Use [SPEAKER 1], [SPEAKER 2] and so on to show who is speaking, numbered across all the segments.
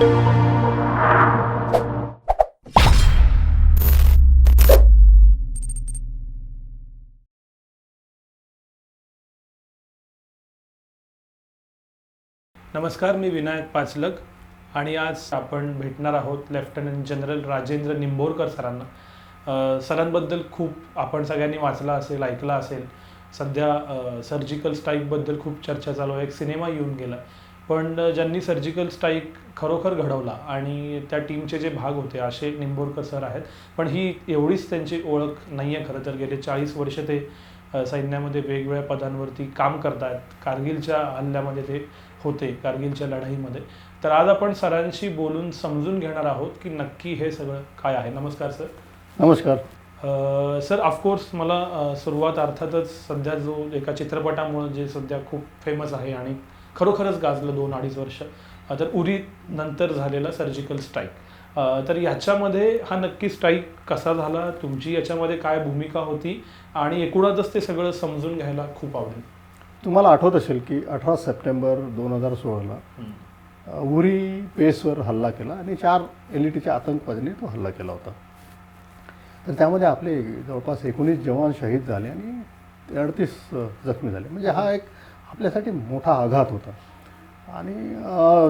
[SPEAKER 1] नमस्कार मी विनायक पाचलक आणि आज आपण भेटणार आहोत लेफ्टनंट जनरल राजेंद्र निंबोरकर सरांना. सरांबद्दल खूप आपण सगळ्यांनी वाचला असेल ऐकला असेल. सध्या सर्जिकल स्ट्राईकबद्दल खूप चर्चा चालू आहे. एक सिनेमा येऊन गेला. पण ज्यांनी सर्जिकल स्ट्राईक खरोखर घडवला आणि त्या टीमचे जे भाग होते असे निंबोरकर सर आहेत. पण ही एवढीच त्यांची ओळख नाही आहे खरं तर. गेले चाळीस वर्ष ते सैन्यामध्ये वेगवेगळ्या पदांवरती काम करतात कारगिलच्या हल्ल्यामध्ये ते होते कारगिलच्या लढाईमध्ये. तर आज आपण सरांशी बोलून समजून घेणार आहोत की नक्की हे सगळं काय आहे. नमस्कार सर
[SPEAKER 2] नमस्कार.
[SPEAKER 1] सर ऑफकोर्स मला सुरुवात अर्थातच सध्या जो एका चित्रपटामुळे जे सध्या खूप फेमस आहे आणि खरोखरच गाजलं दोन अडीच वर्ष. तर उरी नंतर झालेला सर्जिकल स्ट्राईक तर याच्यामध्ये हा नक्की स्ट्राईक कसा झाला? तुमची याच्यामध्ये काय भूमिका होती? आणि एकूणच ते सगळं समजून घ्यायला खूप आवडेल.
[SPEAKER 2] तुम्हाला आठवत असेल की अठरा सप्टेंबर दोन हजार सोळाला उरी पेसवर हल्ला केला आणि चार एल ई टीच्या आतंकवादीने तो हल्ला केला होता. तर त्यामध्ये आपले जवळपास एकोणीस जवान शहीद झाले आणि अडतीस जखमी झाले. म्हणजे हा एक आपल्यासाठी मोठा आघात होता. आणि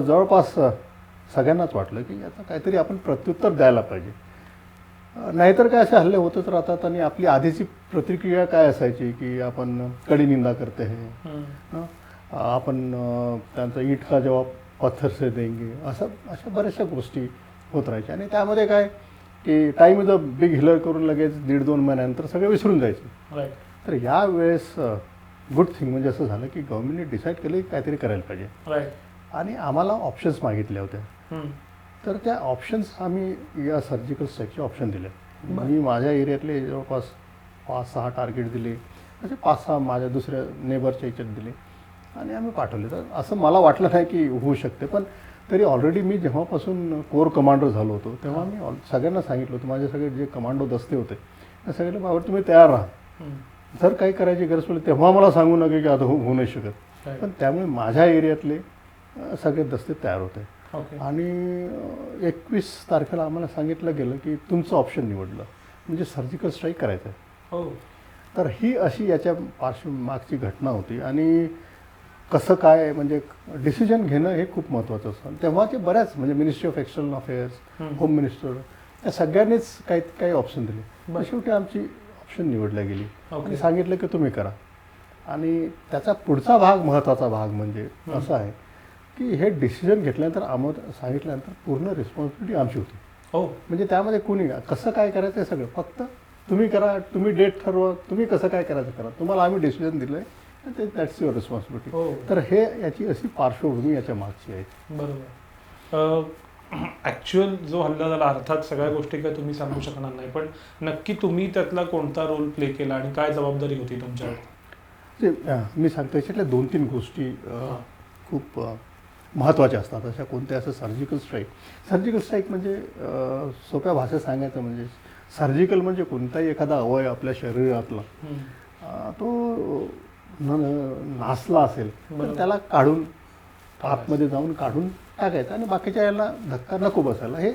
[SPEAKER 2] जवळपास सगळ्यांनाच वाटलं की याचं काहीतरी आपण प्रत्युत्तर द्यायला पाहिजे. नाहीतर काय असे हल्ले होतच राहतात आणि आपली आधीची प्रतिक्रिया काय असायची की आपण कडी निंदा करते हे? आपण त्यांचा ईट का जवाब पत्थर से देंगे असं अशा बऱ्याचशा गोष्टी होत राहायच्या. आणि त्यामध्ये काय की time is a big healer करून लगेच दीड दोन महिन्यानंतर सगळे विसरून जायचे. तर यावेळेस गुड थिंग म्हणजे असं झालं की गव्हर्नमेंटने डिसाईड केलं की काहीतरी करायला पाहिजे. आणि आम्हाला ऑप्शन्स मागितल्या होत्या. तर त्या ऑप्शन्स आम्ही या सर्जिकल स्ट्राईकचे ऑप्शन दिले. मी माझ्या एरियातले जवळपास पाच सहा टार्गेट दिले. असे पाच सहा माझ्या दुसऱ्या नेबरच्या याच्यात दिले. आणि आम्ही पाठवले. तर असं मला वाटलं नाही की होऊ शकते. पण तरी ऑलरेडी मी जेव्हापासून कोर कमांडर झालो होतो तेव्हा मी सगळ्यांना सांगितलं होतं. माझे सगळे जे कमांडो दस्ते होते त्या सगळ्यांना बाबा तुम्ही तयार राहा. जर काही करायची गरज पडली तेव्हा मला सांगू नका की आता होऊ होऊ नाही शकत. पण त्यामुळे माझ्या एरियातले सगळे दस्ते तयार होते आणि एकवीस तारखेला आम्हाला सांगितलं गेलं की तुमचं ऑप्शन निवडलं. म्हणजे सर्जिकल स्ट्राईक करायचं आहे
[SPEAKER 1] हो.
[SPEAKER 2] तर ही अशी याच्या पार्श्व मागची घटना होती. आणि कसं काय म्हणजे डिसिजन घेणं हे खूप महत्त्वाचं असतं. आणि तेव्हाचे बऱ्याच म्हणजे ministry of external affairs. Home minister या सगळ्यांनीच काही काही ऑप्शन दिले. शेवटी आमची ऑप्शन निवडल्या गेली. आणि सांगितलं की तुम्ही करा. आणि त्याचा पुढचा भाग महत्त्वाचा भाग म्हणजे. असा आहे की हे डिसिजन घेतल्यानंतर आम्हाला सांगितल्यानंतर पूर्ण रिस्पॉन्सिबिलिटी आमची होती.
[SPEAKER 1] हो.
[SPEAKER 2] म्हणजे त्यामध्ये कुणी कसं काय करायचं हे सगळं. फक्त तुम्ही करा तुम्ही डेट ठरवा तुम्ही कसं काय करायचं करा. तुम्हाला आम्ही डिसिजन दिलं आहे ते दॅट्स युअर रिस्पॉन्सिबिलिटी
[SPEAKER 1] हो.
[SPEAKER 2] तर हे याची अशी पार्श्वभूमी याच्या मागची आहे.
[SPEAKER 1] बरोबर. ॲक्च्युअल जो हल्ला झाला अर्थात सगळ्या गोष्टी काय तुम्ही सांगू शकणार नाही पण नक्की तुम्ही त्यातला कोणता रोल प्ले केला आणि काय जबाबदारी होती तुमच्यावर
[SPEAKER 2] मी सांगतो याच्यातल्या दोन तीन गोष्टी खूप महत्त्वाच्या असतात अशा कोणत्या असं सर्जिकल स्ट्राईक सर्जिकल स्ट्राईक म्हणजे सोप्या भाषेत सांगायचं म्हणजे सर्जिकल म्हणजे कोणताही एखादा अवय आपल्या शरीरातला तो नासला असेल. तर त्याला काढून आतमध्ये जाऊन काढून टाकायचं आणि बाकीच्या याला धक्का नको बसायला हे.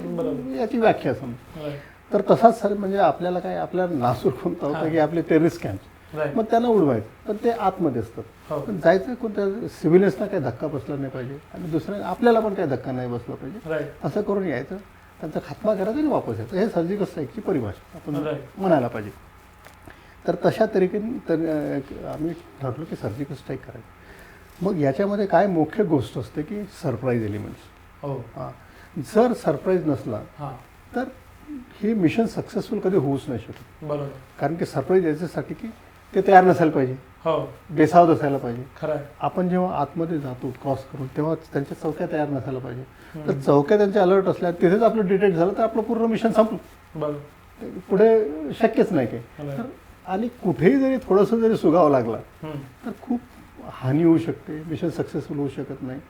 [SPEAKER 2] याची व्याख्या समज. तर तसाच सर म्हणजे आपल्याला काय आपल्याला नासूर कोणता होता. की आपले टेररिस्ट कॅम्प. मग त्यांना उडवायचं पण ते आतमध्ये असतात
[SPEAKER 1] हो.
[SPEAKER 2] पण जायचं कोणत्या सिव्हिलियन्सना काही धक्का बसला नाही पाहिजे आणि दुसऱ्या आपल्याला पण काही धक्का नाही बसला पाहिजे. असं करून यायचं त्यांचा खात्मा करायचा आणि वापस यायचं हे सर्जिकल स्ट्राईकची परिभाषा आपण. म्हणायला पाहिजे तर तशा तरीकेने तर अं, आम्ही ठरलो की सर्जिकल स्ट्राईक करायचं मग याच्यामध्ये काय मुख्य गोष्ट असते की सरप्राईज एलिमेंट्स
[SPEAKER 1] हो.
[SPEAKER 2] हां. जर सरप्राईज नसला
[SPEAKER 1] हां.
[SPEAKER 2] तर हे मिशन सक्सेसफुल कधी होऊच नाही शकत.
[SPEAKER 1] बरोबर.
[SPEAKER 2] कारण की सरप्राईज याच्यासाठी की ते तयार नसायला पाहिजे.
[SPEAKER 1] हो.
[SPEAKER 2] बेसावत असायला पाहिजे.
[SPEAKER 1] खरं
[SPEAKER 2] आपण जेव्हा आतमध्ये जातो क्रॉस करून तेव्हा त्यांच्या चौक्या तयार नसायला पाहिजे. तर चौक्या त्यांच्या अलर्ट असल्या तिथेच आपलं डिटेक्ट झालं तर आपलं पूर्ण मिशन संपलं.
[SPEAKER 1] बरोबर.
[SPEAKER 2] पुढे शक्यच नाही काही. तर आणि कुठेही जरी थोडंसं जरी सुगावं लागला. तर खूप हानी होऊ शकते मिशन सक्सेसफुल होऊ शकत नाही.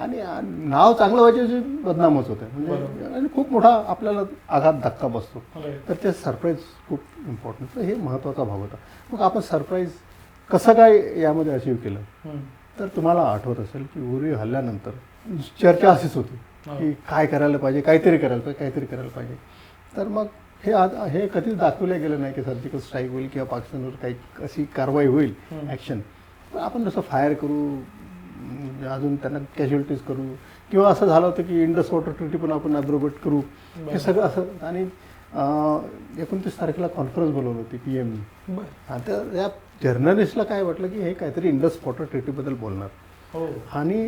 [SPEAKER 2] आणि नाव चांगलं व्हायचे बदनामच होते म्हणजे. आणि खूप मोठा आपल्याला आघात धक्का बसतो
[SPEAKER 1] Right.
[SPEAKER 2] तर ते सरप्राईज खूप इम्पॉर्टंट तर हे महत्त्वाचा भाग होता मग आपण सरप्राईज कसं काय यामध्ये अचीव केलं. तर तुम्हाला आठवत असेल की उरी हल्ल्यानंतर चर्चा अशीच होती
[SPEAKER 1] हो.
[SPEAKER 2] की काय करायला पाहिजे काहीतरी करायला पाहिजे काहीतरी करायला पाहिजे तर मग हे आज हे कधीच दाखवलं गेलं नाही की सर्जिकल स्ट्राईक होईल किंवा पाकिस्तानवर काही अशी कारवाई होईल. ॲक्शन आपण जसं फायर करू म्हणजे अजून त्यांना कॅज्युअलिटीज करू किंवा असं झालं होतं की इंडस वॉटर ट्रिटी पण आपण अब्रोगेट करू. हे सगळं असं आणि एकोणतीस तारखेला कॉन्फरन्स बोलवली होती पी एमनी. तर या जर्नलिस्टला काय वाटलं की हे काहीतरी इंडस वॉटर ट्रिटीबद्दल बोलणार
[SPEAKER 1] हो
[SPEAKER 2] आणि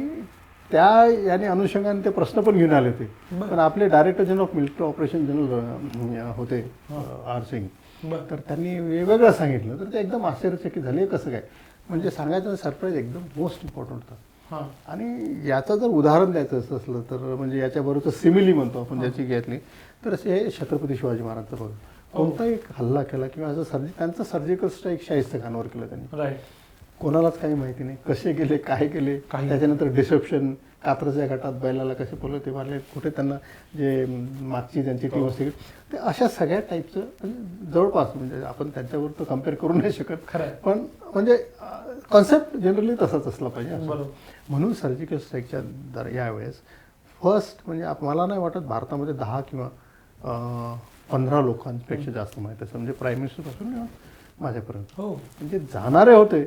[SPEAKER 2] त्या याने अनुषंगाने ते प्रश्न पण घेऊन आले होते. पण आपले director general of military operation general होते आर सिंग. तर त्यांनी वेगवेगळं सांगितलं तर ते एकदम आश्चर्यचकित झाले कसं काय म्हणजे सांगायचं सरप्राईज एकदम मोस्ट इम्पॉर्टंट होतं.
[SPEAKER 1] हां.
[SPEAKER 2] आणि याचं जर उदाहरण द्यायचं असं असलं तर म्हणजे याच्याबरोबर सिमिली म्हणतो आपण ज्याची घेतली तर असे हे छत्रपती शिवाजी महाराजचं बघ. कोणताही हल्ला केला किंवा असं सर्जि त्यांचं सर्जिकल स्ट्राईक शाहिस्त खानवर केलं त्यांनी. कोणालाच काही माहिती नाही. कसे गेले काय केले. त्याच्यानंतर डिसेप्शन कात्रच्या घाटात बैलाला कसे पोलं ते मारले कुठे त्यांना जे मागची त्यांची टीम असते ते अशा सगळ्या टाईपचं म्हणजे जवळपास म्हणजे आपण त्यांच्यावर तर कंपेअर करू नाही शकत.
[SPEAKER 1] खरं.
[SPEAKER 2] पण म्हणजे कॉन्सेप्ट जनरली तसाच असला पाहिजे असं. म्हणून सर्जिकल स्ट्राईकच्या दर यावेळेस फर्स्ट म्हणजे मला नाही वाटत भारतामध्ये दहा किंवा पंधरा लोकांपेक्षा जास्त माहीत असेल. म्हणजे प्राईम मिनिस्टरपासून माझ्यापर्यंत.
[SPEAKER 1] हो.
[SPEAKER 2] म्हणजे जाणारे होते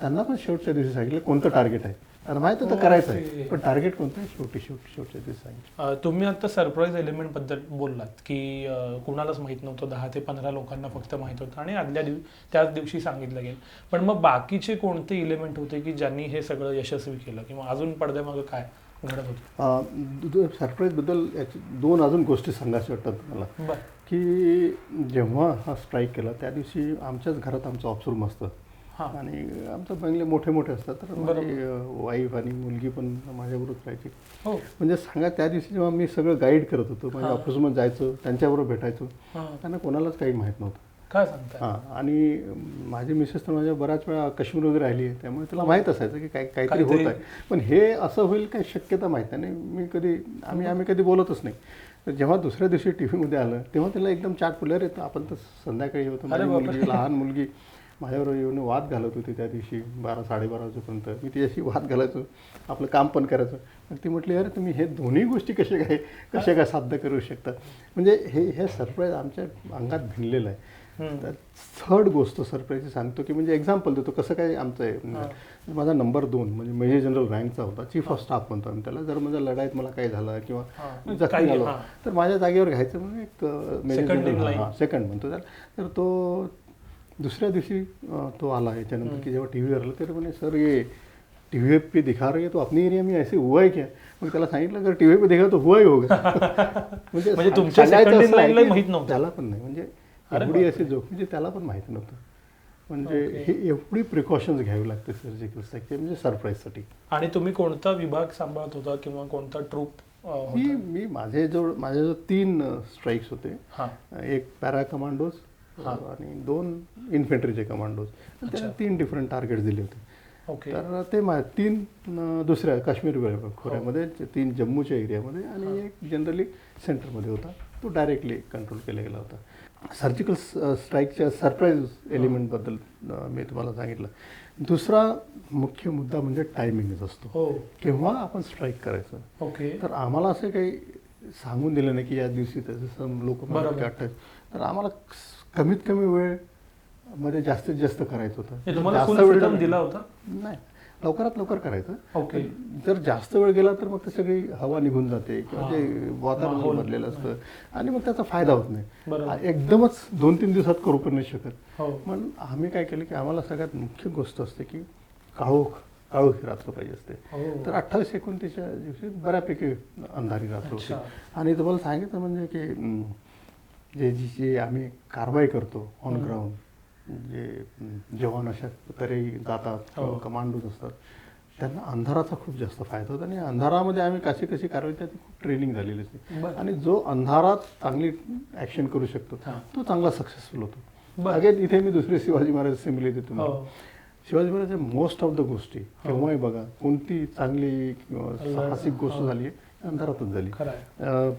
[SPEAKER 2] त्यांना पण शेवटच्या दिवशी सांगितलं कोणतं टार्गेट आहे. कारण माहिती होतं करायचं आहे. पण टार्गेट कोणतं? आहे शेवटी शेवटी शेवटच्या दिवशी सांगितलं.
[SPEAKER 1] अ, तुम्ही आता सरप्राईज एलिमेंटबद्दल बोललात की अ, कुणालाच माहीत नव्हतं. दहा ते पंधरा लोकांना फक्त माहीत होतं आणि आदल्या दिवशी त्याच दिवशी सांगितलं गेलं. पण मग बाकीचे कोणते इलिमेंट होते की ज्यांनी हे सगळं यशस्वी केलं? किंवा अजून पडद्यामागं काय घडत होतं?
[SPEAKER 2] सरप्राईजबद्दल याची दोन अजून गोष्टी सांगायच्या वाटतात मला
[SPEAKER 1] बर.
[SPEAKER 2] की जेव्हा हा स्ट्राईक केला त्या दिवशी आमच्याच घरात आमचं ऑप्सरूम असतं
[SPEAKER 1] हां
[SPEAKER 2] आणि आमचे बंगले मोठे मोठे असतात तर. माझी वाईफ आणि मुलगी पण माझ्याबरोबर राहायची.
[SPEAKER 1] हो.
[SPEAKER 2] म्हणजे सांगा त्या दिवशी जेव्हा मी सगळं गाईड करत होतो माझ्या. ऑफिसमध्ये जायचो त्यांच्याबरोबर भेटायचो त्यांना कोणालाच काही माहीत नव्हतं.
[SPEAKER 1] काय
[SPEAKER 2] हां आणि माझी मिसेस तर माझ्या बऱ्याच वेळा काश्मीर वगैरे राहिली आहे त्यामुळे तिला माहीत असायचं की काय काहीतरी होत आहे पण हे असं होईल काही शक्यता माहीत नाही. मी कधी आम्ही आम्ही कधी बोलतच नाही. तर जेव्हा दुसऱ्या दिवशी टी व्हीमध्ये आलं तेव्हा तिला एकदम चाट पुल्यावर येतं आपण तर संध्याकाळी होतो माझी. मुलगी लहान मुलगी. माझ्याबरोबर येऊन वाद घालत होती त्या दिवशी बारा साडेबारा वाजेपर्यंत मी तिच्याशी वाद घालायचो आपलं काम पण करायचं मग ती म्हटली अरे तुम्ही हे दोन्ही गोष्टी कशा काय कशा काय साध्य करू शकता म्हणजे हे हे सरप्राईज आमच्या अंगात भिनलेलं आहे
[SPEAKER 1] हम्म.
[SPEAKER 2] थर्ड गोष्ट सरप्राईज सांगतो की म्हणजे एक्झाम्पल देतो कसं काय आमचं आहे माझा नंबर दोन म्हणजे मेजर जनरल रँकचा होता चीफ ऑफ स्टाफ म्हणतो आम्ही त्याला जर माझ्या लढाईत मला काय झालं किंवा. जखमी झालो. तर माझ्या जागेवर घ्यायचं म्हणून एक
[SPEAKER 1] in line.
[SPEAKER 2] सेकंड म्हणतो त्याला तर तो दुसऱ्या दिवशी तो आला याच्यानंतर की जेव्हा टी व्हीवर आला तर म्हणे सर ये टी व्ही पे दिखा रही है तो अपनी एरिया में ऐसे हुआ है क्या? मग त्याला सांगितलं अगर टी व्ही पे दिखा तो हुआ ही होगा. म्हणजे
[SPEAKER 1] म्हणजे तुमच्या
[SPEAKER 2] असं आहे
[SPEAKER 1] माहीत नव्हतं.
[SPEAKER 2] त्याला पण नाही. म्हणजे एवढी अशी जोख म्हणजे त्याला पण माहिती नव्हतं. म्हणजे. हे एवढी प्रिकॉशन्स घ्यावी लागते सर्जिकल स्ट्राईकचे म्हणजे सरप्राईजसाठी
[SPEAKER 1] आणि तुम्ही कोणता विभाग सांभाळत होता किंवा कोणता ट्रूप
[SPEAKER 2] मी मी माझे जवळ माझे जो तीन स्ट्राईक्स होते.
[SPEAKER 1] हां.
[SPEAKER 2] एक पॅरा कमांडोज. आणि दोन इन्फेंट्रीचे कमांडोज. त्यांना
[SPEAKER 1] अच्छा.
[SPEAKER 2] तीन डिफरंट टार्गेट्स दिले होते.
[SPEAKER 1] ओके.
[SPEAKER 2] तर ते मा तीन दुसऱ्या काश्मीर खोऱ्यामध्ये
[SPEAKER 1] हो.
[SPEAKER 2] तीन जम्मूच्या एरियामध्ये आणि एक जनरली सेंटरमध्ये होता. तो डायरेक्टली कंट्रोल केला गेला होता. सर्जिकल स्ट्राईकच्या सरप्राईज एलिमेंटबद्दल मी तुम्हाला सांगितलं. दुसरा मुख्य मुद्दा म्हणजे टायमिंगच असतो.
[SPEAKER 1] हो.
[SPEAKER 2] केव्हा आपण स्ट्राईक करायचं?
[SPEAKER 1] ओके.
[SPEAKER 2] तर आम्हाला असं काही सांगून दिलं नाही की या दिवशी त्याचं लोक. तर आम्हाला कमीत कमी वेळमध्ये जास्तीत जास्त करायचं होतं.
[SPEAKER 1] तुम्हाला
[SPEAKER 2] जास्त वेळ नाही.
[SPEAKER 1] दिला होता?
[SPEAKER 2] नाही. लवकरात लवकर करायचं.
[SPEAKER 1] ओके.
[SPEAKER 2] जर जास्त वेळ गेला तर मग ते सगळी हवा निघून जाते किंवा. ते वातावरण
[SPEAKER 1] माहोल.
[SPEAKER 2] भरलेलं असतं. आणि मग त्याचा फायदा होत नाही. एकदमच दोन तीन दिवसात करू पण नाही शकत.
[SPEAKER 1] हो.
[SPEAKER 2] पण आम्ही काय केलं की आम्हाला सगळ्यात मुख्य गोष्ट असते की काळोख काळोखी रात्र पाहिजे असते.
[SPEAKER 1] हो.
[SPEAKER 2] तर अठ्ठावीस एकोणतीसच्या दिवशी बऱ्यापैकी अंधारी रात्र होती.
[SPEAKER 1] अच्छा.
[SPEAKER 2] आणि तुम्हाला सांगितलं म्हणजे की अं, जे जी जे आम्ही कारवाई करतो ऑन. ग्राउंड जे जवान अशा तरी जातात
[SPEAKER 1] हो.
[SPEAKER 2] कमांडोज असतात त्यांना अंधाराचा खूप जास्त फायदा होतो आणि अंधारामध्ये आम्ही कशी कशी कारवाई त्याची खूप ट्रेनिंग झालेली असते. आणि जो अंधारात चांगली ऍक्शन करू शकतो
[SPEAKER 1] हा.
[SPEAKER 2] तो चांगला सक्सेसफुल होतो. अगेन इथे मी दुसरी शिवाजी महाराज सिमिली देतो तुम्हाला
[SPEAKER 1] हो
[SPEAKER 2] Shivaji Maharaj most of the गोष्टी केव्हाही बघा कोणती चांगली साहसिक गोष्ट
[SPEAKER 1] हो.
[SPEAKER 2] झाली आहे अंधारातच झाली.
[SPEAKER 1] आहे.
[SPEAKER 2] अं,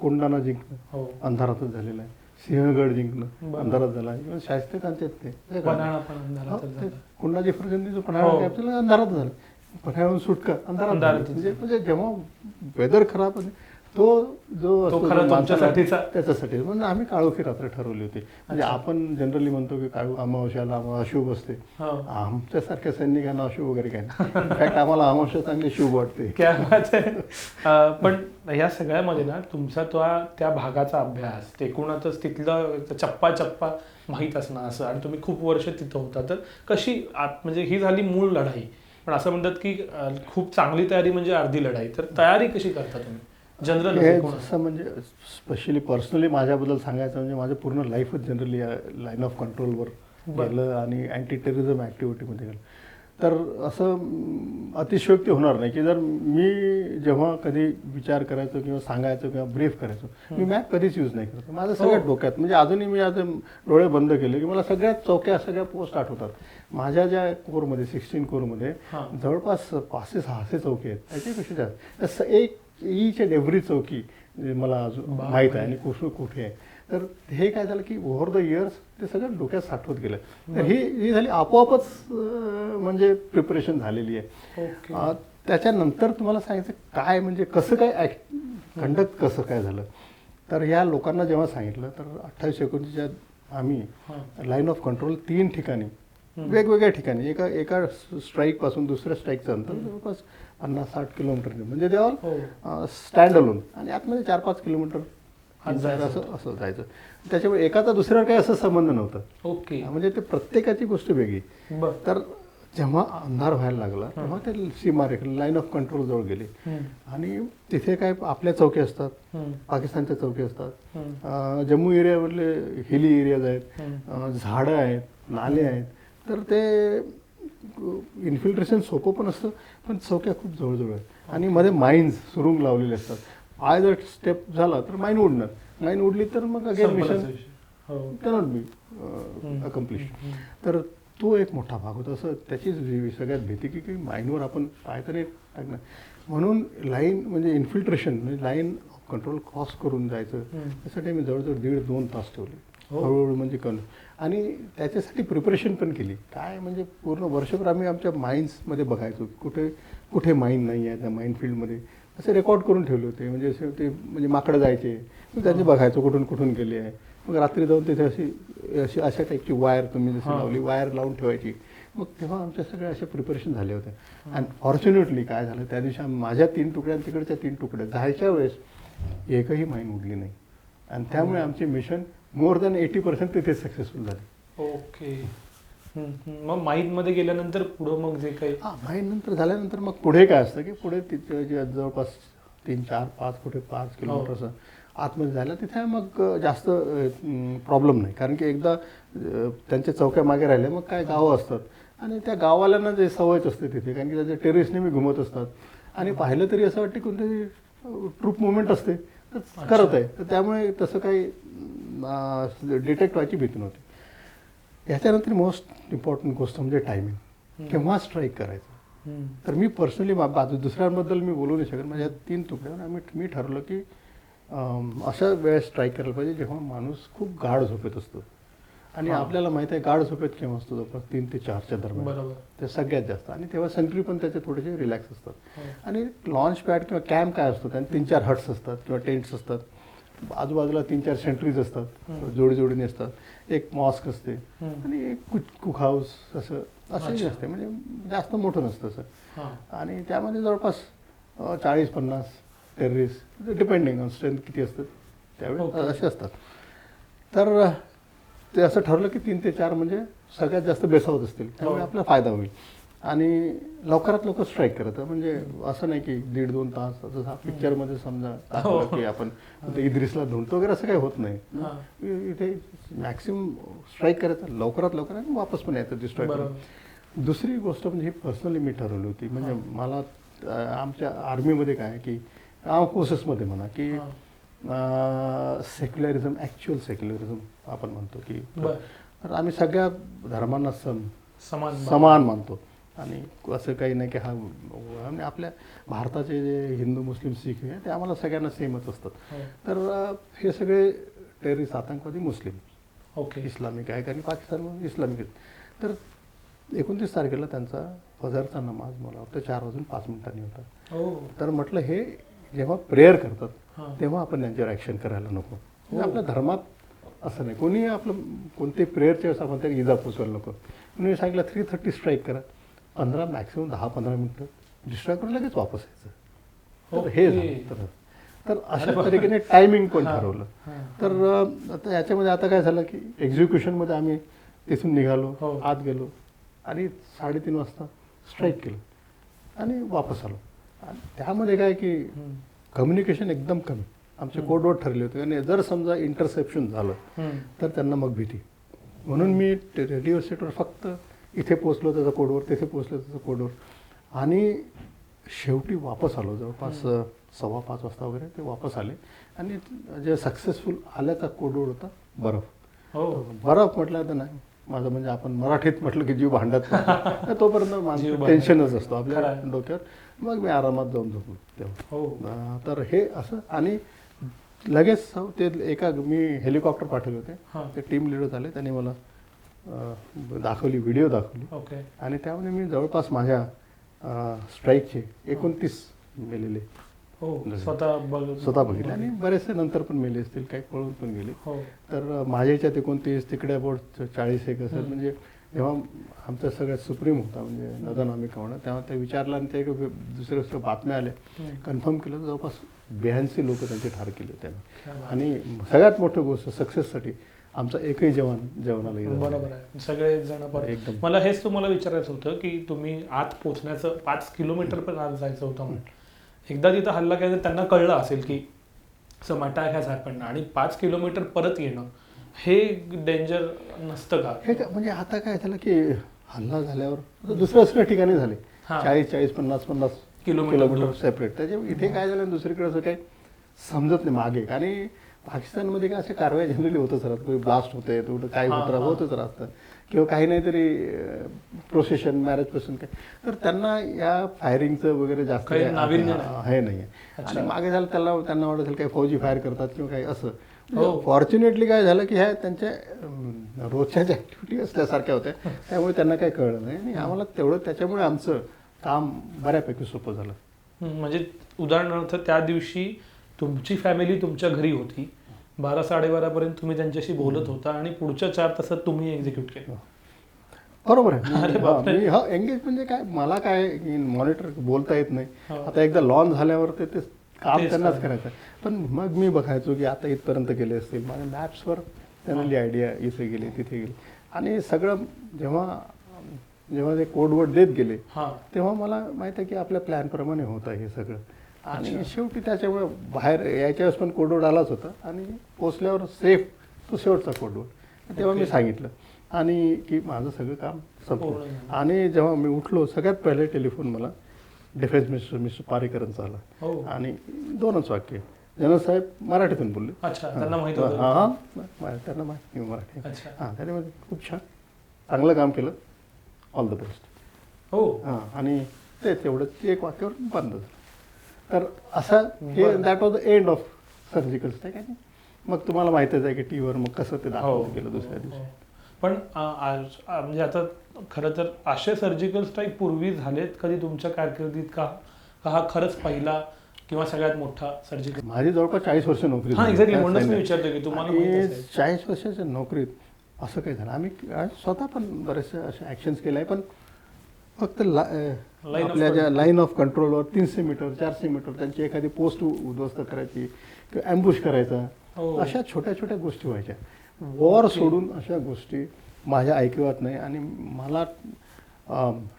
[SPEAKER 2] कोंडाणा जिंकणं
[SPEAKER 1] हो.
[SPEAKER 2] अंधारातच झालेलं आहे. सिंहगड जिंकणं. अंधारात झाला आहे. शास्त्री ते.
[SPEAKER 1] पन्हाळा पण
[SPEAKER 2] हो,
[SPEAKER 1] अंधारातच
[SPEAKER 2] ते
[SPEAKER 1] झाला.
[SPEAKER 2] कोंडाजी पन्हाळा
[SPEAKER 1] हो.
[SPEAKER 2] कॅप्चर अंधारात झालं. पठारावरून सुटका अंधारात
[SPEAKER 1] अंधारात
[SPEAKER 2] झाली. म्हणजे म्हणजे जेव्हा वेदर खराब होते, तो जो
[SPEAKER 1] तो खरा तुमच्यासाठीचा-
[SPEAKER 2] त्याच्यासाठी. म्हणून आम्ही काळोखी रात्र ठरवली होती. म्हणजे आपण जनरली म्हणतो की काळू अमावस्याला आम्हाला अशुभ असते.
[SPEAKER 1] हो.
[SPEAKER 2] आमच्यासारख्या सैनिकांना अशुभ वगैरे काय नाही. इनफॅक्ट आम्हाला अमावस्या चांगली शुभ वाटते.
[SPEAKER 1] पण ह्या सगळ्यामध्ये ना तुमचा तो त्या भागाचा अभ्यास ते एकूणच तिथलं चप्पा चप्पा माहीत असणं असं आणि तुम्ही खूप वर्ष तिथं होता तर कशी म्हणजे ही झाली मूळ लढाई. पण असं म्हणतात की खूप चांगली तयारी म्हणजे अर्धी लढाई. तर तयारी कशी करता तुम्ही? जनरल
[SPEAKER 2] हे जसं म्हणजे स्पेशली पर्सनली माझ्याबद्दल सांगायचं म्हणजे माझं पूर्ण लाईफच जनरली लाईन ऑफ कंट्रोलवर. गेलं आणि अँटी टेररिझम ॲक्टिव्हिटीमध्ये गेलं. तर असं अतिशयोक्ती होणार नाही की जर मी जेव्हा कधी विचार करायचो किंवा सांगायचो किंवा ब्रीफ करायचो मी मॅप कधीच यूज नाही करत. माझं सगळ्यात
[SPEAKER 1] हो.
[SPEAKER 2] डोक्यात म्हणजे अजूनही मी आता डोळे बंद केले की मला सगळ्यात चौक्या सगळ्या पोस्ट आठवतात. माझ्या ज्या कोरमध्ये सिक्स्टीन कोरमध्ये. जवळपास पाचशे सहाशे चौकी आहेत. त्याच्यापेक्षा जास्त. एक ईच अँड एव्हरी चौकी मला. माहीत आहे आणि कुठं कुठे आहे. तर हे काय झालं की ओव्हर द इयर्स ते सगळं डोक्यात साठवत गेलं. तर ही ही झाली आपोआपच म्हणजे प्रिपरेशन झालेली आहे. त्याच्यानंतर तुम्हाला सांगायचं काय म्हणजे कसं काय कंडक्ट कसं काय झालं? तर ह्या लोकांना जेव्हा सांगितलं तर अठ्ठावीस एकोणतीसच्या आम्ही. लाईन ऑफ कंट्रोल तीन ठिकाणी वेगवेगळ्या ठिकाणी. एका एका स्ट्राईकपासून दुसऱ्या स्ट्राईकचं अंतर जवळपास पन्नास साठ किलोमीटर म्हणजे
[SPEAKER 1] हो.
[SPEAKER 2] तेव्हा स्टँड अलोन आणि आतमध्ये चार पाच किलोमीटर
[SPEAKER 1] आत
[SPEAKER 2] असं असं जायचं. त्याच्यामुळे एकाचा दुसऱ्यावर काही असं संबंध नव्हता.
[SPEAKER 1] ओके.
[SPEAKER 2] म्हणजे ते प्रत्येकाची गोष्ट वेगळी. तर जेव्हा अंधार व्हायला लागला तेव्हा ते सीमारेखा लाईन ऑफ कंट्रोल जवळ गेले. आणि तिथे काय आपल्या चौकी असतात. पाकिस्तानच्या चौकी असतात. जम्मू एरियामधले हिली एरियाज आहेत. झाडं आहेत नाले आहेत. तर ते इन्फिल्ट्रेशन सोपं पण असतं पण चौक्या खूप जवळजवळ आहेत आणि मध्ये माइन्स सुरुंग लावलेले असतात पाय जर स्टेप झाला तर माईन उडणार माईन उडली तर मग अगेन मिशन.
[SPEAKER 1] हो
[SPEAKER 2] कॅनॉट बी. अकम्प्लिश. तर तो एक मोठा भाग होता असं त्याचीच सगळ्यात भीती की की माईनवर आपण पाय तर टाकणार म्हणून लाईन म्हणजे इन्फिल्ट्रेशन म्हणजे लाईन कंट्रोल क्रॉस करून जायचं. त्यासाठी मी जवळजवळ दीड दोन तास ठेवले. हळूहळू म्हणजे करून आणि त्याच्यासाठी प्रिपरेशन पण केली. काय म्हणजे पूर्ण वर्षभर आम्ही आमच्या माइन्समध्ये बघायचो की कुठे कुठे माईन नाही आहे त्या माईन फील्डमध्ये असे रेकॉर्ड करून ठेवले होते. म्हणजे असे ते म्हणजे माकडं जायचे. मग त्यांचे बघायचो कुठून कुठून गेले आहे. मग रात्री जाऊन तिथे अशी अशी अशा टाईपची वायर तुम्ही जशी
[SPEAKER 1] हां.
[SPEAKER 2] लावली वायर लावून ठेवायची. मग तेव्हा आमच्या सगळ्या अशा प्रिपरेशन झाले होते. आणि फॉर्च्युनेटली काय झालं त्या दिवशी माझ्या तीन तुकड्या तिकडच्या तीन तुकड्या जायच्या वेळेस एकही माईन उडली नाही. आणि त्यामुळे आमचे mission more than eighty percent तिथे सक्सेसफुल झाले.
[SPEAKER 1] ओके. मग माईन मध्ये गेल्यानंतर पुढं मग जे काही?
[SPEAKER 2] हा माईन नंतर झाल्यानंतर मग पुढे काय असतं की पुढे तिथे जे जवळपास तीन चार पाच कुठे पाच किलोमीटर असं आतमध्ये झालं तिथे मग जास्त प्रॉब्लेम नाही. कारण की एकदा त्यांच्या चौक्या मागे राहिल्या मग काय गावं असतात. आणि त्या गाववाल्यांना जे सवयच असते तिथे कारण की त्याचे टेरिस नेहमी घुमत असतात. आणि पाहिलं तरी असं वाटतं कोणतरी ट्रूप मुवमेंट असते. तर करत आहे. तर त्यामुळे तसं काही डिटेक्ट व्हायची भीती नव्हती. याच्यानंतर मोस्ट इम्पॉर्टंट गोष्ट म्हणजे टायमिंग केव्हा स्ट्राईक करायचं. तर मी पर्सनली बाजू दुसऱ्यांबद्दल मी बोलू नाही शकत. माझ्या तीन तुकड्यावर आम्ही मी ठरवलं की अशा वेळेस स्ट्राईक करायला पाहिजे जेव्हा माणूस खूप गाढ झोपेत असतो. आणि. आपल्याला माहीत आहे गाढ झोपेत केव्हा असतो जवळपास तीन ते चारच्या दरम्यान.
[SPEAKER 1] बरोबर.
[SPEAKER 2] ते सगळ्यात जास्त. आणि तेव्हा सेंट्री पण त्याचे थोडेसे रिलॅक्स असतात.
[SPEAKER 1] हो.
[SPEAKER 2] आणि लॉन्च पॅड किंवा कॅम्प काय असतो? त्यांनी तीन चार हट्स असतात किंवा टेंट्स असतात. आजूबाजूला तीन चार सेंट्रीज असतात
[SPEAKER 1] हम्म.
[SPEAKER 2] जोडी जोडीने असतात एक मॉस्क असते. आणि एक कुक कुक हाऊस असं असंही. असते म्हणजे जास्त मोठं नसतं असं. आणि त्यामध्ये जवळपास चाळीस पन्नास टेररिस्ट डिपेंडिंग ऑन स्ट्रेंथ किती असतात त्यावेळी
[SPEAKER 1] Okay.
[SPEAKER 2] असे असतात तर ते असं ठरलं की तीन ते चार म्हणजे सगळ्यात जास्त बेसावत असतील त्यामुळे
[SPEAKER 1] हो.
[SPEAKER 2] आपला फायदा होईल आणि लवकरात लवकर स्ट्राईक करतं. म्हणजे असं नाही की दीड दोन तास जसं हा पिक्चरमध्ये समजा दाखवलं की आपण ते इद्रिसला धुंडतो वगैरे असं काही होत नाही.
[SPEAKER 1] हा.
[SPEAKER 2] इथे मॅक्सिमम स्ट्राईक करायचं लवकरात लवकर आणि वापस पण यायचं डिस्ट्रॉय
[SPEAKER 1] बरोबर.
[SPEAKER 2] दुसरी गोष्ट म्हणजे ही पर्सनली मी ठरवली होती. म्हणजे मला आमच्या आर्मीमध्ये काय आहे की आर्म फोर्सेसमध्ये म्हणा की
[SPEAKER 1] हा.
[SPEAKER 2] सेक्युलरिझम ॲक्च्युअल सेक्युलरिझम आपण म्हणतो की तर आम्ही सगळ्या धर्मांना सम
[SPEAKER 1] समान
[SPEAKER 2] समान मानतो. आणि असं काही नाही की हा आणि आपल्या भारताचे जे हिंदू मुस्लिम सिख आहे ते आम्हाला सगळ्यांना सेमच असतात.
[SPEAKER 1] हो.
[SPEAKER 2] तर हे सगळे टेररिस्ट आतंकवादी मुस्लिम.
[SPEAKER 1] ओके.
[SPEAKER 2] इस्लामिक आहे आणि पाकिस्तानमध्ये इस्लामिक आहेत. तर एकोणतीस तारखेला त्यांचा फजरचा नमाज मला वाटतं चार वाजून पाच मिनिटांनी होता.
[SPEAKER 1] हो.
[SPEAKER 2] तर म्हटलं हे जेव्हा प्रेयर करतात. तेव्हा आपण त्यांच्यावर ॲक्शन करायला नको.
[SPEAKER 1] हो.
[SPEAKER 2] म्हणजे आपल्या धर्मात असं नाही. कोणी आपलं कोणते प्रेयरच्या वेळेस आपण त्याला इजा पोचवायला नको. म्हणून सांगितलं थ्री थर्टी स्ट्राईक करा. पंधरा मॅक्सिमम दहा पंधरा मिनटं डिस्ट्राय करून लगेच वापस यायचं तर हे. झालं तर तर अशा तरीकेने टायमिंग पण. ठरवलं. तर आता याच्यामध्ये आता काय झालं की एक्झिक्युशनमध्ये आम्ही तिथून निघालो
[SPEAKER 1] हो.
[SPEAKER 2] आत गेलो आणि साडेतीन वाजता स्ट्राईक केलं आणि वापस आलो आणि त्यामध्ये काय की. कम्युनिकेशन एकदम कमी आमचे कोडवर्ड ठरले होते आणि जर समजा इंटरसेप्शन झालं. तर त्यांना मग भीती म्हणून मी रेडिओ सेटवर फक्त इथे पोचलो त्याचा कोडवर तिथे पोचलो त्याचा कोडवर. आणि शेवटी वापस आलो. जवळपास सव्वा पाच वाजता वगैरे ते वापस आले. आणि जे सक्सेसफुल आल्याचा कोडवर्ड होता बर्फ.
[SPEAKER 1] हो.
[SPEAKER 2] बर्फ म्हटलं तर नाही. माझं म्हणजे आपण मराठीत म्हटलं की जीव भांडत तोपर्यंत माझं. टेन्शनच असतो. आपल्या. डोक्यावर. मग मी आरामात जाऊन झोपलो तेव्हा.
[SPEAKER 1] हो.
[SPEAKER 2] तर हे असं. आणि लगेच ते एका मी हेलिकॉप्टर पाठवले. होते. ते टीम लिडर झाले. त्यांनी मला दाखवली व्हिडिओ दाखवली.
[SPEAKER 1] ओके.
[SPEAKER 2] आणि त्यामध्ये मी जवळपास माझ्या स्ट्राईकचे एकोणतीस मेलेले.
[SPEAKER 1] हो स्वतः बघ
[SPEAKER 2] स्वतः बघितले. आणि बरेचसे नंतर पण मेले असतील काही पळून पण गेले.
[SPEAKER 1] हो.
[SPEAKER 2] तर माझ्या याच्यात एकोणतीस तिकडे अबाउट चाळीस एक असेल म्हणजे जेव्हा आमचा सगळ्यात सुप्रीम होता म्हणजे नदन आम्ही कवणं तेव्हा ते विचारलं आणि ते दुसऱ्या दुसऱ्या बातम्या आल्या. कन्फर्म केलं जवळपास ब्याऐंशी लोक त्यांचे ठार केले त्यांनी. आणि सगळ्यात मोठी गोष्ट सक्सेससाठी आमचा एकही जवान जेवणाला गेला नाही.
[SPEAKER 1] बरोबर आहे सगळे जण परत
[SPEAKER 2] एकदम.
[SPEAKER 1] मला हेच तुम्हाला विचारायचं होतं की तुम्ही आत पोहोचण्याचं पाच किलोमीटर पण आत जायचं होतं म्हणून एकदा तिथं हल्ला केला त्यांना कळलं असेल की सम अटॅक हॅज हॅपन आणि पाच किलोमीटर परत येणं हे डेंजर नसतं का
[SPEAKER 2] हे काय म्हणजे आता काय झालं की हल्ला झाल्यावर आता दुसऱ्या दुसऱ्या ठिकाणी झाले
[SPEAKER 1] हा.
[SPEAKER 2] चाळीस चाळीस पन्नास पन्नास
[SPEAKER 1] किलोमीटर.
[SPEAKER 2] सेपरेट त्याच्या इथे काय झालं दुसरीकडे असं काही समजत नाही मागे आणि पाकिस्तानमध्ये काय अशा कारवाया जनरली होतच राहतात कोणी ब्लास्ट होते कुठं काय
[SPEAKER 1] हा,
[SPEAKER 2] होत राहत
[SPEAKER 1] हा.
[SPEAKER 2] होतच राहतं. किंवा काही नाही तरी प्रोसेशन मॅरेजपासून काय. तर त्यांना या फायरिंगचं वगैरे जास्त आहे.
[SPEAKER 1] नाही.
[SPEAKER 2] आणि मागे झालं त्याला त्यांना वाटत असेल काही फौजी फायर करतात किंवा काही असं.
[SPEAKER 1] हो.
[SPEAKER 2] फॉर्च्युनेटली काय झालं की ह्या त्यांच्या रोजच्या ज्या ॲक्टिव्हिटी असल्यासारख्या होत्या त्यामुळे त्यांना काही कळलं नाही. आणि आम्हाला तेवढं त्याच्यामुळे आमचं काम बऱ्यापैकी सोपं झालं.
[SPEAKER 1] म्हणजे उदाहरणार्थ त्या दिवशी तुमची फॅमिली तुमच्या घरी होती. बारा साडेबारापर्यंत तुम्ही त्यांच्याशी बोलत होता आणि पुढच्या चार तासात तुम्ही एक्झिक्यूट केलं.
[SPEAKER 2] बरोबर आहे. हा, मी हा एंगेज म्हणजे काय मला काय मॉनिटर बोलता येत नाही.
[SPEAKER 1] हो.
[SPEAKER 2] आता एकदा लॉन्च झाल्यावर ते काम त्यांनाच
[SPEAKER 1] करायचं.
[SPEAKER 2] आहे. पण मग मी बघायचो की आता इथपर्यंत गेले असतील. माझ्या मॅप्सवर त्यांना आयडिया इथे गेले तिथे गेले. आणि सगळं जेव्हा जेव्हा ते कोडवर्ड देत गेले
[SPEAKER 1] हा.
[SPEAKER 2] तेव्हा मला माहीत आहे की आपल्या प्लॅनप्रमाणे होतं हे सगळं. आणि. शेवटी त्याच्यामुळे बाहेर यायच्या वेळेस पण कोडवर्ड आलाच होता आणि पोचल्यावर सेफ तो शेवटचा कोडवर्ड तेव्हा मी. सांगितलं. आणि की माझं सगळं काम संपलं. आणि जेव्हा मी उठलो सगळ्यात पहिले टेलिफोन मला डिफेन्स मिनिस्टर मिस्टर पारेकरांचा आला.
[SPEAKER 1] हो.
[SPEAKER 2] आणि दोनच वाक्य. जनरल साहेब मराठीतून बोलले.
[SPEAKER 1] अच्छा त्यांना माहीत
[SPEAKER 2] हां हां त्यांना माहिती मराठी. हां त्याने म्हणजे खूप छान. चांगलं काम केलं. ऑल द बेस्ट
[SPEAKER 1] हो.
[SPEAKER 2] हां आणि ते तेवढंच एक वाक्यावर बंद झालं. तर असं हे. That was the end of surgical strike आणि मग तुम्हाला माहितच आहे की टी व्हीवर मग कसं ते
[SPEAKER 1] हो
[SPEAKER 2] दाखवलं गेलं दुसऱ्या दिवशी
[SPEAKER 1] हो. पण म्हणजे आता खरं तर असे सर्जिकल स्ट्राईक पूर्वी झालेत कधी तुमच्या कारकिर्दीत का का हा खरंच पहिला किंवा सगळ्यात मोठा सर्जिकल
[SPEAKER 2] माझी जवळपास चाळीस वर्ष नोकरी
[SPEAKER 1] हा. एक्झॅक्टली म्हणूनच मी. विचारतो की तुम्हाला.
[SPEAKER 2] चाळीस वर्षाच्या नोकरीत असं काही झालं आम्ही स्वतः पण बरेचसे असे ॲक्शन्स केले आहे पण फक्त ला- आपल्या ज्या. लाईन ऑफ कंट्रोलवर तीनशे मीटर चारशे मीटर त्यांची एखादी पोस्ट उद्ध्वस्त करायची किंवा अँबुश करायचा
[SPEAKER 1] हो.
[SPEAKER 2] अशा छोट्या छोट्या गोष्टी व्हायच्या वॉर सोडून अशा गोष्टी माझ्या ऐकिवात नाही आणि मला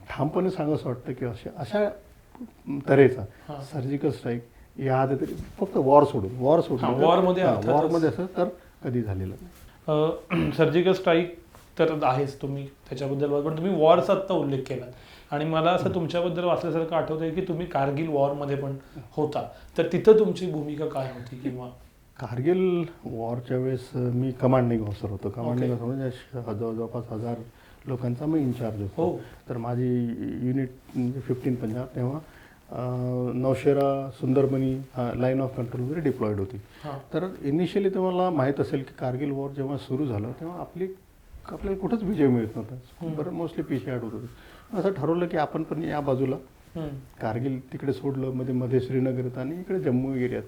[SPEAKER 2] ठामपणे सांगावंसं वाटतं की अशा अशा तऱ्हेचा. सर्जिकल स्ट्राईक या आधी तरी फक्त वॉर सोडून वॉर सोडून
[SPEAKER 1] war मध्ये अर्थातच.
[SPEAKER 2] वॉरमध्ये असं तर कधी झालेलं नाही
[SPEAKER 1] सर्जिकल स्ट्राईक तर आहेच तुम्ही त्याच्याबद्दल. पण तुम्ही वॉरचा आत्ता उल्लेख केला आणि मला असं तुमच्याबद्दल वाचल्यासारखं आठवतंय की तुम्ही कारगिल वॉरमध्ये पण होता. तर तिथं तुमची भूमिका काय होती किंवा?
[SPEAKER 2] कारगिल वॉरच्या वेळेस मी कमांडिंग ऑफिसर होतो. कमांडिंग. ऑफिसर म्हणजे जवळपास हजार लोकांचा मी इन्चार्ज होतो.
[SPEAKER 1] हो.
[SPEAKER 2] तर माझी युनिट म्हणजे फिफ्टीन पंजाब तेव्हा Naushera Sunderbani line of control वगैरे डिप्लॉईड होती. तर इनिशियली तुम्हाला माहीत असेल की कारगिल वॉर जेव्हा सुरू झालं तेव्हा आपली आपल्याला कुठंच विजय मिळत नव्हता. बरं मोस्टली पीछे आठ होत होते. असं ठरवलं की आपण पण या बाजूला. कारगिल तिकडे सोडलं मध्ये मध्ये श्रीनगरात आणि इकडे जम्मू एरियात.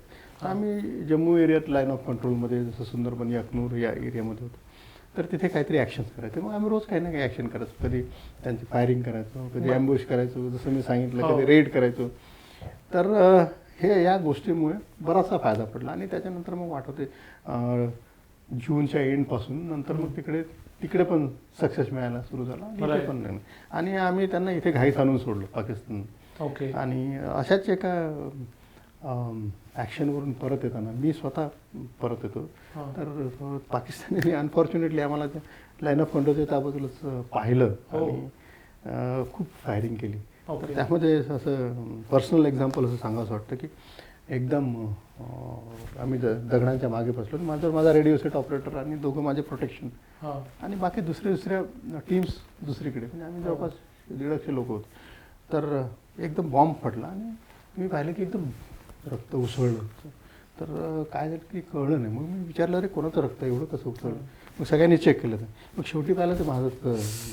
[SPEAKER 2] आम्ही जम्मू एरियात लाईन ऑफ कंट्रोलमध्ये जसं सुंदरबन अखनूर या एरियामध्ये होतो. तर तिथे काहीतरी ॲक्शन करायचे. मग आम्ही रोज काही ना काही ॲक्शन करायचो. कधी त्यांची फायरिंग करायचो कधी. ॲम्बुश करायचो. जसं मी सांगितलं
[SPEAKER 1] हो.
[SPEAKER 2] कधी रेड करायचो. तर हे या गोष्टीमुळे बराचसा फायदा पडला आणि त्याच्यानंतर मग वाटवते जूनच्या एंडपासून नंतर मग तिकडे तिकडे पण सक्सेस मिळायला सुरू झाला
[SPEAKER 1] Right.
[SPEAKER 2] पण नाही. आणि आम्ही त्यांना इथे घाईत आणून सोडलं पाकिस्तान
[SPEAKER 1] ओके
[SPEAKER 2] आणि अशाच एका ॲक्शनवरून परत येताना मी स्वतः परत येतो
[SPEAKER 1] हा.
[SPEAKER 2] तर अ, पाकिस्तानी अनफॉर्च्युनेटली आम्हाला त्या लाईन ऑफ कंट्रोलच्या त्याबद्दलच पाहिलं
[SPEAKER 1] हो.
[SPEAKER 2] आणि अ, खूप फायरिंग केली तर
[SPEAKER 1] ओके
[SPEAKER 2] त्यामध्ये असं पर्सनल एक्झाम्पल असं सांगावं वाटतं की एकदम आम्ही द दगडांच्या मागे बसलो. माझं माझा रेडिओ सेट ऑपरेटर आणि दोघं माझे प्रोटेक्शन. आणि बाकी दुसऱ्या दुसऱ्या टीम्स दुसरीकडे. म्हणजे आम्ही. जवळपास दीडशे लोक होतो. तर एकदम बॉम्ब फटला आणि मी पाहिलं की एकदम रक्त उसळलं. तर काय झालं की कळलं नाही. मग मी विचारलं अरे कोणाचं रक्त? एवढं कसं उसळलं? मग सगळ्यांनी चेक केलं ते मग शेवटी पाहिलं तर माझं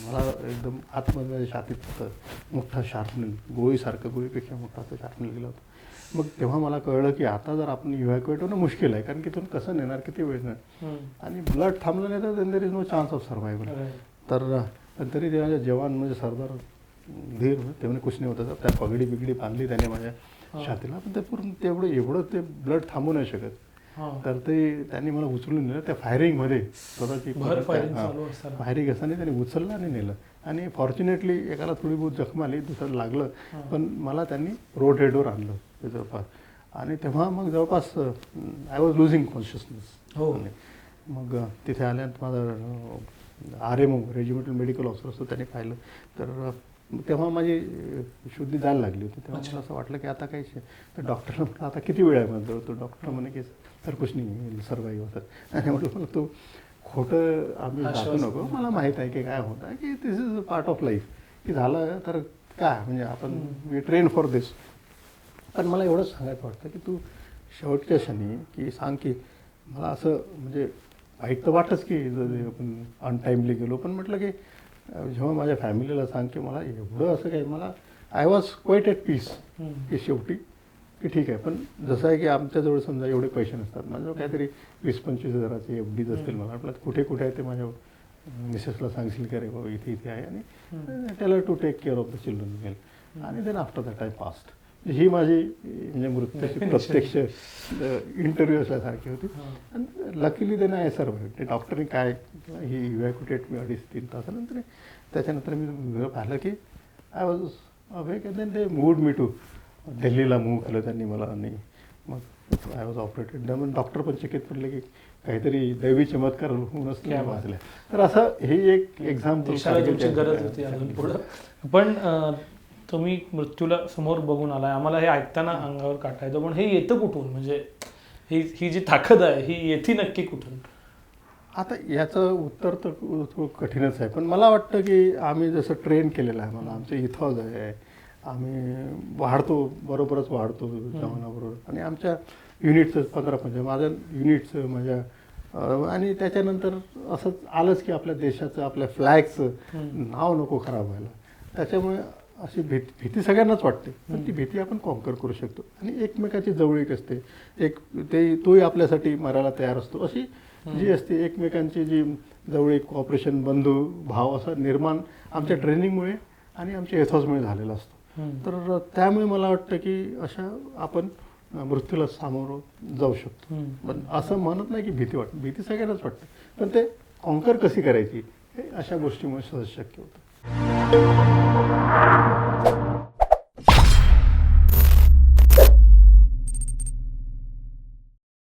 [SPEAKER 2] मला एकदम आतमध्ये माझ्या छातीत होतं. मोठा शार्पनेल गोळीसारखं गोळीपेक्षा मोठा असं शार्पनेल गेलं होतं. मग तेव्हा मला कळलं की आता जर आपण इव्हॅक्युएट होणं मुश्किल आहे कारण की तुम्ही कसं नेणार किती वेळ
[SPEAKER 1] हम्म.
[SPEAKER 2] आणि ब्लड थांबलं नाही तर there is no chance of survival. तर पण तरी ते माझ्या जवान म्हणजे सरदार धीर होते ते म्हणे कुछ नाही होतं त्या पगडी बिगडी बांधली त्याने माझ्या. छातीला पण ते पूर्ण तेवढं एवढं ते ब्लड थांबू नाही शकत. तर ते त्यांनी मला उचलून नेलं त्या फायरिंगमध्ये स्वतःची. फायरिंग असताना त्यांनी उचललं आणि नेलं आणि फॉर्च्युनेटली एकाला थोडी बहुत जखम आली दुसरं लागलं. पण मला त्यांनी रोड हेडवर आणलं जवळपास. आणि तेव्हा मग जवळपास आय वॉज लुझिंग कॉन्शियसनेस
[SPEAKER 1] हो.
[SPEAKER 2] मग तिथे आल्यानंतर माझा R M O regimental medical officer असतो त्याने पाहिलं. तर तेव्हा माझी शुद्धी जायला लागली होती. तेव्हा. मला असं वाटलं की आता काही शे- तर डॉक्टरला म्हटलं आता किती वेळ आहे माझं तो डॉक्टर म्हणे की सर कुछ नाही सर्वाईव्ह होतात आणि म्हटलं मला तू खोटं आम्ही दाखवू. नको. मला माहीत आहे की काय होतं आहे की this is a part of life की झालं तर काय? म्हणजे आपण. वी ट्रेन फॉर दिस पण मला एवढंच सांगायचं वाटतं की तू शेवटच्या क्षणी की सांग की मला असं म्हणजे वाईट तर वाटच की जर आपण अनटाईमली गेलो पण म्हटलं की जेव्हा माझ्या फॅमिलीला सांग की मला एवढं असं काही मला I was quite at peace. की शेवटी की ठीक आहे. पण जसं आहे की आमच्याजवळ समजा एवढे पैसे नसतात. माझ्याजवळ काहीतरी वीस पंचवीस हजाराचे एफ डीज असतील मला वाटलं कुठे कुठे आहे ते माझ्या मिसेसला सांगशील का रे बाबा इथे इथे आहे. आणि. त्याला to take care of the children well आणि then after that I passed ही माझी म्हणजे मृत्यूची. प्रत्यक्ष इंटरव्ह्यू असल्यासारखी होती. आणि लकीली त्याने आहे सर ते डॉक्टरने काय ही इव्हॅक्युटेट मी अडीच तीन तासानंतर त्याच्यानंतर मी पाहिलं की आय वॉज अवेक देन ते मूड मी टू दिल्लीला मूव्ह केलं त्यांनी मला. आणि मग आय वॉज ऑपरेटेड मग डॉक्टर पण चकित पडले की काहीतरी दैवी चमत्कार होऊनच नाही
[SPEAKER 1] बात.
[SPEAKER 2] वाचल्या तर असं हे एक एक्झाम्पल
[SPEAKER 1] गरज होती पण तुम्ही मृत्यूला समोर बघून आलाय. आम्हाला हे ऐकताना अंगावर काटा येतो पण हे येतं कुठून? म्हणजे ही ही जी ताकद आहे ही येते नक्की कुठून?
[SPEAKER 2] आता याचं उत्तर तर थोडं कठीणच आहे. पण मला वाटतं की आम्ही जसं ट्रेन केलेलं आहे मला आमचं इथॉज आहे आम्ही वाढतो बरोबरच वाढतो जवानाबरोबर आणि आमच्या युनिटचं पंधरा पंधरा माझ्या युनिटचं माझ्या आणि त्याच्यानंतर असंच आलंच की आपल्या देशाचं आपल्या फ्लॅगचं. नाव नको खराब व्हायला. त्याच्यामुळे अशी भीती भीती सगळ्यांनाच वाटते. पण ती भीती आपण कॉन्कर करू शकतो. आणि एकमेकाची जवळीक असते. एक ते तोही आपल्यासाठी मरायला तयार असतो. अशी जी असते एकमेकांची जी जवळीक कॉपरेशन बंधू भाव असा निर्माण आमच्या ट्रेनिंगमुळे आणि आमच्या एथॉसमुळे झालेला असतो. तर त्यामुळे मला वाटतं की अशा आपण मृत्यूला सामोरं जाऊ शकतो. पण असं म्हणत नाही की भीती वाटते भीती सगळ्यांनाच वाटते. पण ते कॉन्कर कशी करायची हे अशा गोष्टीमुळे सहज शक्य होतं. Thank you.